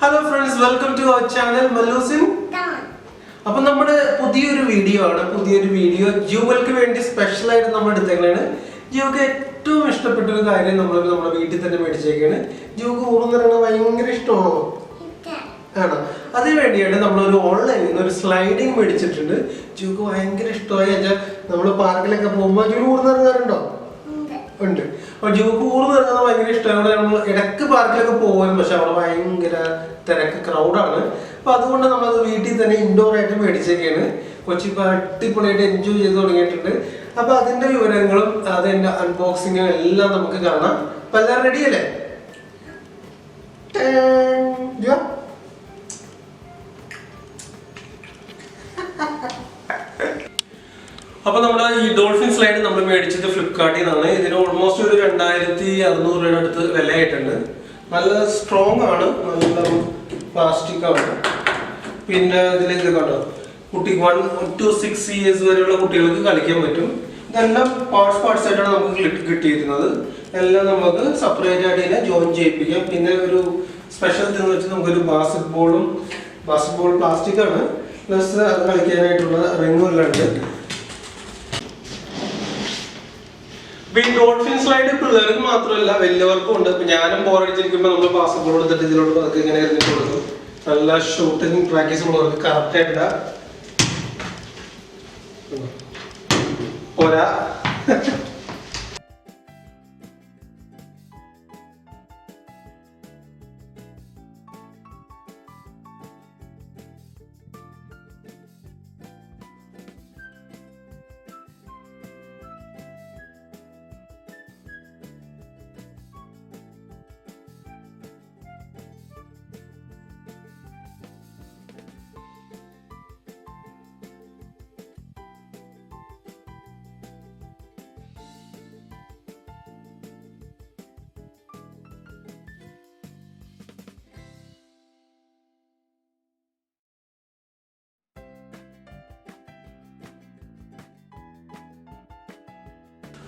Hello friends welcome to our channel മല്ലൂസിൻ അപ്പൊ നമ്മുടെ പുതിയൊരു വീഡിയോ ആണ്. പുതിയൊരു വീഡിയോ ജൂവൽക്ക് വേണ്ടി സ്പെഷ്യൽ ആയിട്ട് നമ്മൾ എടുത്തേക്കാണ് ജൂക്ക് ഏറ്റവും ഇഷ്ടപ്പെട്ട ഒരു കാര്യം നമ്മൾ നമ്മുടെ വീട്ടിൽ തന്നെ മേടിച്ചേക്കാണ്. ജൂക്ക് ഊർന്ന് പറയുന്നത് ഭയങ്കര ഇഷ്ടമാണോ? ആണോ? അതിന് വേണ്ടിയാണ് നമ്മളൊരു ഓൺലൈനിൽ നിന്ന് ഒരു സ്ലൈഡിങ് മേടിച്ചിട്ടുണ്ട്. ജൂക്ക് ഭയങ്കര ഇഷ്ടമായി. നമ്മൾ പാർക്കിലൊക്കെ പോകുമ്പോൾ ജൂക്ക് ഊർന്ന് ഇറങ്ങാറുണ്ടോ ഉണ്ട്. അപ്പൊ ജൂക്കൂർ എന്ന് ഇറങ്ങുന്നത് ഭയങ്കര ഇഷ്ടമാണ്. നമ്മൾ ഇടയ്ക്ക് പാർക്കിലൊക്കെ പോകാൻ പക്ഷെ അവിടെ ഭയങ്കര തിരക്ക് ക്രൗഡാണ് അപ്പൊ അതുകൊണ്ട് നമ്മളത് വീട്ടിൽ തന്നെ ഇൻഡോർ ആയിട്ട് മേടിച്ചൊക്കെയാണ് കൊച്ചി ഇപ്പൊ അടിപൊളിയായിട്ട് എൻജോയ് ചെയ്ത് തുടങ്ങിയിട്ടുണ്ട്. അപ്പൊ അതിന്റെ വിവരങ്ങളും അതിന്റെ അൺബോക്സിങ്ങും എല്ലാം നമുക്ക് കാണാം. അപ്പൊ എല്ലാവരും റെഡി അപ്പൊ നമ്മുടെ ഈ ഡോൾഫിൻ സ്ലൈഡ് നമ്മൾ മേടിച്ചത് ഫ്ലിപ്കാർട്ടിൽ നിന്നാണ് ഇതിന് ഓൾമോസ്റ്റ് ഒരു രണ്ടായിരത്തി അറുന്നൂറ് രൂപയുടെ അടുത്ത് വിലയായിട്ടുണ്ട്. നല്ല സ്ട്രോങ് ആണ്. നല്ല പ്ലാസ്റ്റിക് ആണ്. പിന്നെ ഇതിലേക്ക് കണ്ടോ? കുട്ടി വൺ ടു സിക്സ് ഇയേഴ്സ് വരെയുള്ള കുട്ടികൾക്ക് കളിക്കാൻ പറ്റും. ഇതെല്ലാം പാർട്സ് പാർട്സ് ആയിട്ടാണ് നമുക്ക് കിട്ടിയിരുന്നത് എല്ലാം നമുക്ക് സെപ്പറേറ്റ് ആയിട്ട് ഇതിനെ ജോയിൻ ചെയ്യിപ്പിക്കാം. പിന്നെ ഒരു സ്പെഷ്യൽ എന്ന് വെച്ചാൽ നമുക്കൊരു ബാസ്കറ്റ് ബോളും ബാസ്കറ്റ് ബോൾ പ്ലാസ്റ്റിക് ആണ്. പ്ലസ് അത് കളിക്കാനായിട്ടുള്ള റിങ്ങും എല്ലാം ഉണ്ട് ഇപ്പൊ ഈ ഡോൾഫിൻ സ്ലൈഡ് പിള്ളേർക്ക് മാത്രമല്ല വലിയവർക്കും ഉണ്ട്. ഇപ്പൊ ഞാനും ബോറടിച്ചിരിക്കുമ്പോ നമ്മൾ പാസ്പോർട്ട് എടുത്തിട്ട് ഇതിലോട്ട് പതുക്കെ ഇങ്ങനെ എറിഞ്ഞിട്ട് കൊടുക്കും. നല്ല ഷൂട്ടിങ് പ്രാക്ടീസ് ഉള്ളവർക്ക് കറക്റ്റ് ആയിട്ട് പോരാ.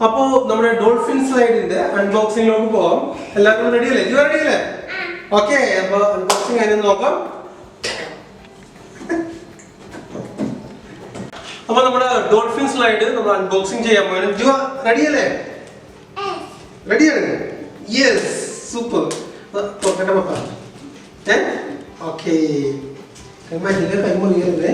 അപ്പോ നമ്മുടെ ഡോൾഫിൻ സ്ലൈഡിന്റെ അൺബോക്സിംഗിലോട്ട് പോവാം. എല്ലാവർക്കും റെഡി അല്ലേ? ഇതുവരെ റെഡി അല്ലേ? ഓക്കെ അപ്പൊ അൺബോക്സിംഗ് അതിന് നോക്കാം. അപ്പൊ നമ്മുടെ ഡോൾഫിൻ സ്ലൈഡ് നമ്മൾ അൺബോക്സിംഗ് ചെയ്യാൻ പോകണം ജുവ റെഡി അല്ലേ? റെഡിയാണ് യെസ് സൂപ്പർ തുറക്കട്ടെ പപ്പ ഏ? ഓക്കെ കൈമാറ്റില്ല കൈമൊഴിയല്ലേ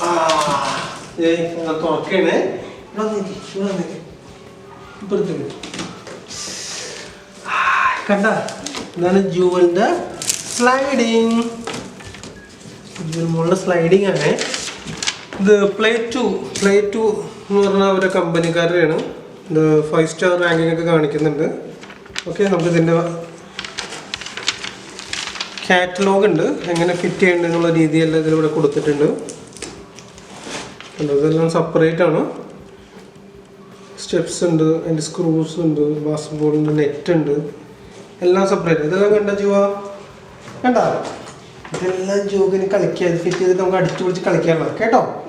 ആ ദേ ഇങ്ങനെ തുറക്കണേ ഇവിടെ വന്നേക്ക്, ഇവിടെ വന്നേക്ക്. ഇപ്പുറത്ത് വരൂ. ആ, കണ്ട ഇതാണ് ജൂവലിന്റെ സ്ലൈഡിങ് ജൂവൽ മുകളിലെ സ്ലൈഡിങ് ആണ്. ഇത് പ്ലേ ടു പ്ലേ ടു എന്ന് പറഞ്ഞ ഒരു കമ്പനിക്കാരുടെയാണ് ഇത് ഫൈവ് സ്റ്റാർ റാങ്കിങ് ഒക്കെ കാണിക്കുന്നുണ്ട്. ഓക്കെ നമുക്ക് ഇതിന്റെ കാറ്റലോഗ് ഉണ്ട്. എങ്ങനെ ഫിറ്റ് ചെയ്യേണ്ടതെന്നുള്ള രീതിയെല്ലാം ഇതിലൂടെ കൊടുത്തിട്ടുണ്ട്. ഇതെല്ലാം സെപ്പറേറ്റ് ആണ്. സ്റ്റെപ്സ് ഉണ്ട് അതിന്റെ സ്ക്രൂസ് ഉണ്ട് ബാസ്കറ്റ്ബോളിന്റെ നെറ്റ് ഉണ്ട്. എല്ലാം സെപ്പറേറ്റ് ഇതെല്ലാം കണ്ട ജീവ? കണ്ട? ഇതെല്ലാം ജോഗിന് കളിക്കുക ഫിറ്റ് ചെയ്തിട്ട് നമുക്ക് അടിച്ചു പൊളിച്ച് കളിക്കാനുള്ളത്. കേട്ടോ?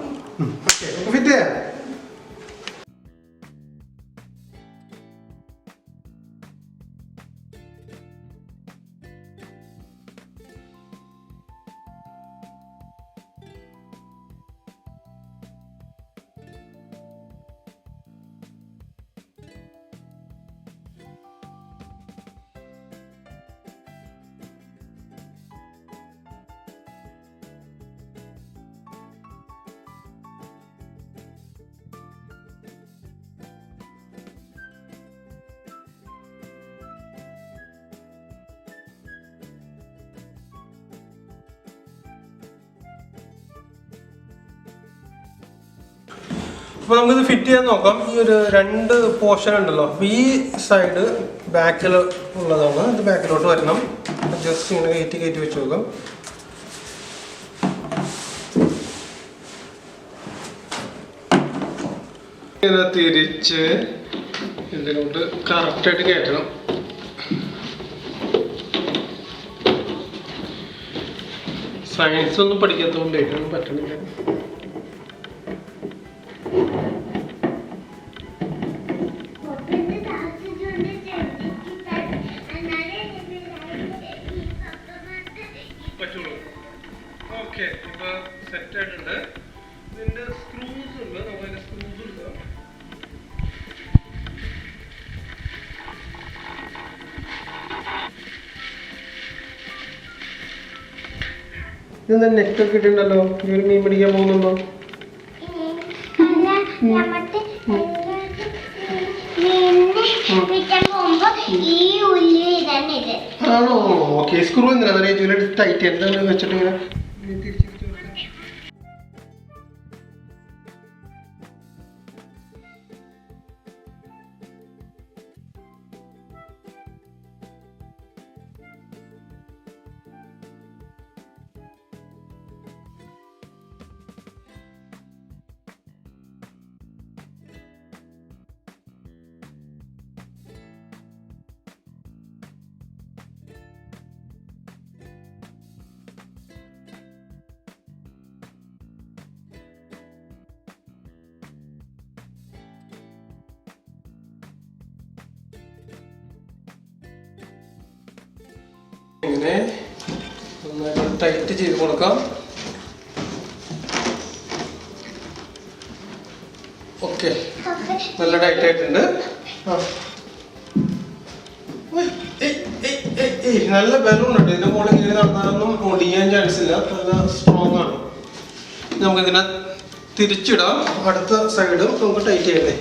അപ്പോൾ നമുക്കിത് ഫിറ്റ് ചെയ്യാൻ നോക്കാം. ഈ ഒരു രണ്ട് പോർഷൻ ഉണ്ടല്ലോ. ഈ സൈഡ് ബാക്കിൽ ഉള്ളതാണ്. ഇത് ബാക്കിലോട്ട് വരണം. ജസ്റ്റ് ഇങ്ങനെ കയറ്റി കയറ്റി വെച്ച് നോക്കാം. ഇങ്ങനെ തിരിച്ച് ഇതിലോട്ട് കറക്റ്റായിട്ട് കയറ്റണം. സയൻസ് ഒന്നും പഠിക്കാത്തതുകൊണ്ട് ഏറ്റവും പറ്റണില്ല. ഇതെന്താ നെറ്റ് ഒക്കെ ഇട്ടിട്ടുണ്ടല്ലോ? ഈ ഒരു മീൻ പിടിക്കാൻ പോകുന്നുണ്ടോ? ആണോ? ഓക്കെ സ്ക്രൂ എന്തിനാ? ചൂലെടുത്ത് ടൈറ്റ് എന്താണ് വെച്ചിട്ട് ഇങ്ങനെ ഇങ്ങനെ നന്നായിട്ട് ടൈറ്റ് ചെയ്ത് കൊടുക്കാം. ഓക്കെ നല്ല ടൈറ്റ് ആയിട്ടുണ്ട്. നല്ല ബലൂൺ ഉണ്ട്. ഇതിന്റെ മുകളിൽ ഇങ്ങനെ നടന്നാലൊന്നും ഒടിയാൻ ചാൻസ് ഇല്ല. നല്ല സ്ട്രോങ് ആണ്. നമുക്കിങ്ങനെ തിരിച്ചിടാം. അടുത്ത സൈഡും നമുക്ക് ടൈറ്റ് ചെയ്യണ്ടേ?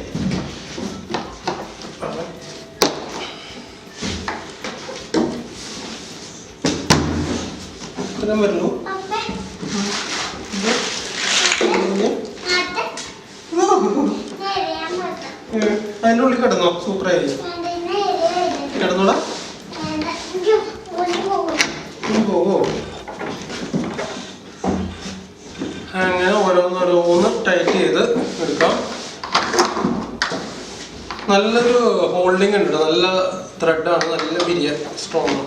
ഇത്രയും വരുന്നു. അതിന്റെ ഉള്ളിൽ കിടന്നോ? ആയിരിക്കും കിടന്നോടാ പോവോ. അങ്ങനെ ഓരോന്നോരോന്ന് ടൈറ്റ് ചെയ്ത് എടുക്കാം. നല്ലൊരു ഹോൾഡിംഗ് ഉണ്ട് നല്ല ത്രെഡാണ് നല്ല വിരിയ സ്ട്രോങ് ഉം.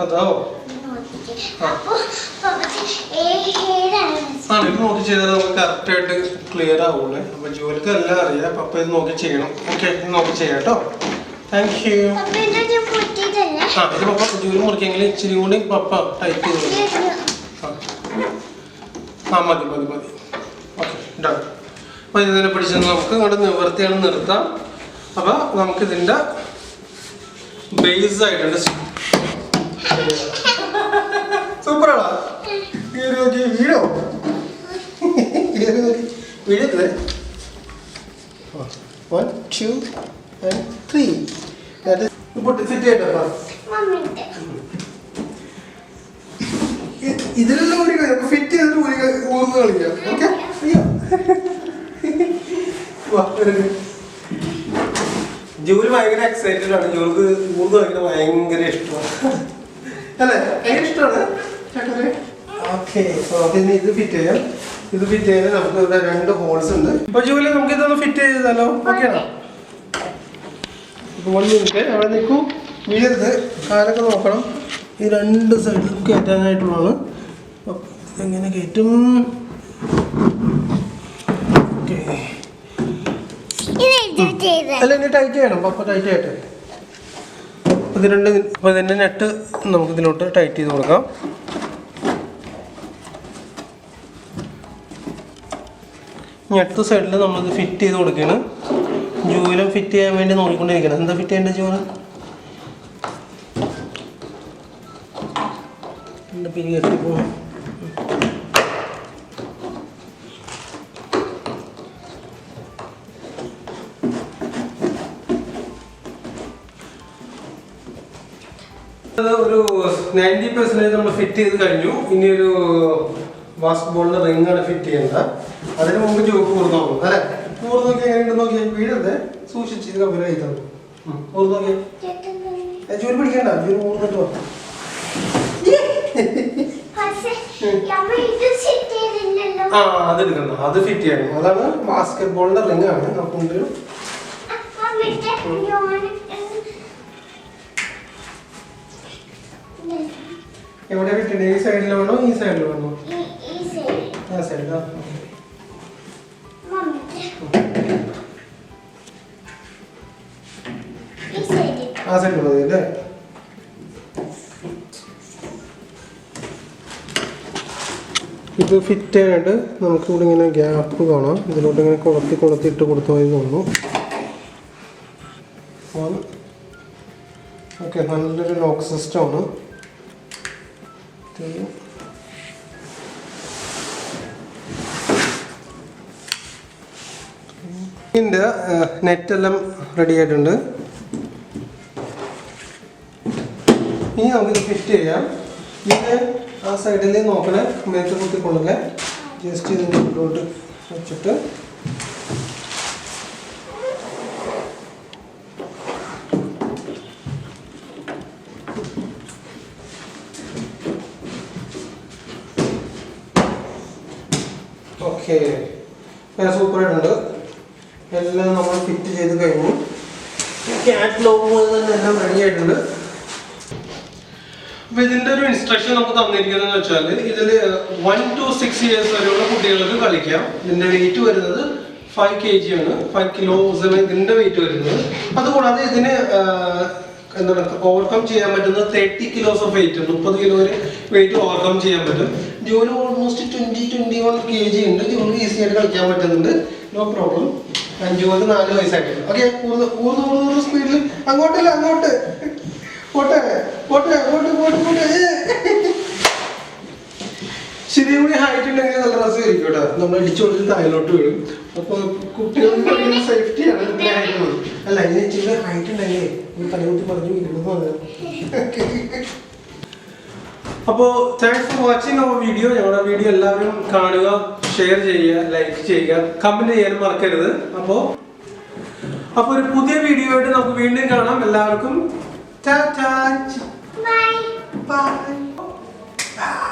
അതോ. ആണ് ഇത് നോക്കി ചെയ്താൽ നമുക്ക് കറക്റ്റ് ആയിട്ട് ക്ലിയർ ആവുള്ളേ. അപ്പൊ ജോലിക്ക് എല്ലാം അറിയാം. പപ്പ ഇത് നോക്കി ചെയ്യണം. ഓക്കെ നോക്കി ചെയ്യാം താങ്ക് യു ആ ഇത് പപ്പ ജോലി മുറിക്കെങ്കിൽ ഇച്ചിരി കൂടി പപ്പ ടൈപ്പ് ചെയ്ത്. ആ. മതി മതി മതി. ഓക്കെ ഡൺ അപ്പോൾ ഇതിനെ പിടിച്ചൊന്ന് നമുക്ക് ഇവിടെ നിവർത്തിയാണ് നിർത്താം. അപ്പോൾ നമുക്കിതിന്റെ ബേസ് ആയിട്ടുണ്ട്. സൂപ്പറാണ്? വീഴോ വീഴരുതേ വൺ ടു ത്രീ പൊട്ടി ഫിറ്റ് ചെയ്യട്ടോ ഇതിലെല്ലാം കൂടി ഫിറ്റ് ചെയ്തിട്ട് ഊർന്ന് കളിക്കാം ഓക്കെ ജൂലി ഭയങ്കര എക്സൈറ്റഡ് ആണ്. ജോലിക്ക് ഊർന്ന് കളിക്കുന്നത് ഭയങ്കര ഇഷ്ടമാണ്. ഇഷ്ടമാണ്. ഇത് ഫിറ്റ് ചെയ്യാം. ഇത് ഫിറ്റ് ചെയ്യാൻ നമുക്ക് ഇവിടെ രണ്ട് ഹോൾസ് ഉണ്ട്. ഇപ്പൊ ജൂലി നമുക്ക് ഇതൊന്ന് ഫിറ്റ് ചെയ്താലോ? ഓക്കെ അവിടെ നിൽക്കൂ. വീഴരുത് കാലൊക്കെ നോക്കണം. ഈ രണ്ട് സൈഡും കയറ്റാനായിട്ടുള്ളതാണ്. ഇതെങ്ങനെ കയറ്റും? ഓക്കെ അല്ല ഇനി ടൈറ്റ് ചെയ്യണം. പപ്പ ടൈറ്റ് ചെയ്യട്ടെ ഇത് രണ്ട് അപ്പോൾ ഇതിന്റെ നെറ്റ് നമുക്ക് ഇതിലോട്ട് ടൈറ്റ് ചെയ്ത് കൊടുക്കാം. ഞെട്ട് സൈഡിൽ നമ്മളിത് ഫിറ്റ് ചെയ്ത് കൊടുക്കുകയാണ് ജൂലും ഫിറ്റ് ചെയ്യാൻ വേണ്ടി നോക്കിക്കൊണ്ടിരിക്കണം എന്താ ഫിറ്റ് ചെയ്യേണ്ടത് ജൂൽ? എന്റെ പിരി കെട്ടി ഒരു നയന്റി പെർസെന്റേജ് നമ്മൾ ഫിറ്റ് ചെയ്ത് കഴിഞ്ഞു. ഇനി ഒരു ബാസ്കറ്റ്ബോളിന്റെ റിംഗ് ആണ് ഫിറ്റ് ചെയ്യേണ്ടത്. അതിന് മുമ്പ് ജോക്ക് കൂർന്ന് നോക്കും. അല്ലെ? കൂർന്ന് നോക്കി എങ്ങനെയുണ്ട് നോക്കിയാൽ വീഴരുത് സൂക്ഷിച്ച് കമ്പനി തന്നു കൂർന്ന് നോക്കി. ജോലി പിടിക്കണ്ട. ജോലി കൂർന്നിട്ട് വാ. ആ അത് എടുക്കണം അത് ഫിറ്റ് ചെയ്യണം. അതാണ് ബാസ്കറ്റ് ബോളിന്റെ റിംഗ് ആണ്. അപ്പം എവിടെ കിട്ടണേ ഈ സൈഡിൽ വേണോ ഈ സൈഡിൽ വേണോ ആ സൈഡിലാ മമ്മി ഈ സൈഡ് ആ സൈഡിൽ മതി അല്ലേ? ഇത് ഫിറ്റ് ആയിട്ട് നമുക്ക് ഇവിടെ ഇങ്ങനെ ഗ്യാപ്പ് കാണാം. ഇതിലോട്ട് ഇങ്ങനെ കൊളത്തി കൊളത്തി ഇട്ട് കൊടുത്ത മതി തോന്നുന്നു. ഓക്കെ നല്ലൊരു ലോക്ക് സിസ്റ്റം ആണ് ഇതിന്റെ നെറ്റെല്ലാം റെഡി ആയിട്ടുണ്ട്. ഇനി നമുക്കിത് ഫിറ്റ് ചെയ്യാം. ഇത് ആ സൈഡിൽ നോക്കണേ മേത്ത് കുത്തിക്കൊള്ളുക ജസ്റ്റ് ഇതിന്റെ ഉള്ളിലോട്ട് വെച്ചിട്ട് ഓക്കെ സൂപ്പറായിട്ടുണ്ട് എല്ലാം നമ്മൾ ഫിറ്റ് ചെയ്ത് കഴിഞ്ഞു. എല്ലാം അപ്പൊ ഇതിന്റെ ഒരു ഇൻസ്ട്രക്ഷൻ നമുക്ക് തന്നിരിക്കുന്നത് വെച്ചാൽ ഇതിൽ വൺ ടു സിക്സ് ഇയേഴ്സ് വരെയുള്ള കുട്ടികൾക്ക് കളിക്കാം. ഇതിന്റെ വെയിറ്റ് വരുന്നത് ഫൈവ് കെ ജി ആണ് ഫൈവ് കിലോസ് ഇതിന്റെ വെയിറ്റ് വരുന്നത്. അതുകൂടാതെ ഇതിന് എന്താണ് ഓവർകം ചെയ്യാൻ പറ്റുന്ന തേർട്ടി കിലോസ് ഓഫ് വെയിറ്റ് മുപ്പത് കിലോ വരെ വെയിറ്റ് ഓവർകം ചെയ്യാൻ പറ്റും. ജോലി almost twenty twenty one K G ഉണ്ട്. ജോലി ഈസി ആയിട്ട് കളിക്കാൻ പറ്റുന്നുണ്ട്. നോ പ്രോബ്ലം ജോന് നാല് വയസ്സായിട്ടുണ്ട് ഓക്കെ ഊർന്ന് ഊർന്ന് ഊർന്ന് സ്പീഡിൽ അങ്ങോട്ടല്ല അങ്ങോട്ട്. പോട്ടെ പോട്ടെ പോട്ടെ പോട്ടെ. പോട്ടെ ശരിയും കൂടി ഹൈറ്റ് ഉണ്ടെങ്കിൽ നല്ല രസമായിരിക്കും കേട്ടോ. നമ്മൾ ഇടിച്ചു കൊടുത്ത് താഴോട്ട് വീഴും. അപ്പൊ കുട്ടികൾക്ക് സേഫ്റ്റി ആണ് ഇത്ര ഹൈറ്റ് അല്ല ഇതിന് ചില ഹൈറ്റ് ഉണ്ടെങ്കിൽ തലകുത്തി പറഞ്ഞു വീഴുന്നത് അപ്പോൾ thanks for watching our video ഞങ്ങളുടെ വീഡിയോ എല്ലാവരും കാണുക ഷെയർ ചെയ്യുക ലൈക്ക് ചെയ്യുക കമന്റ് ചെയ്യാനും മറക്കരുത്. അപ്പോൾ അപ്പോൾ ഒരു പുതിയ വീഡിയോ ആയിട്ട് നമുക്ക് വീണ്ടും കാണാം. എല്ലാവർക്കും ടാറ്റാ ബൈ ബൈ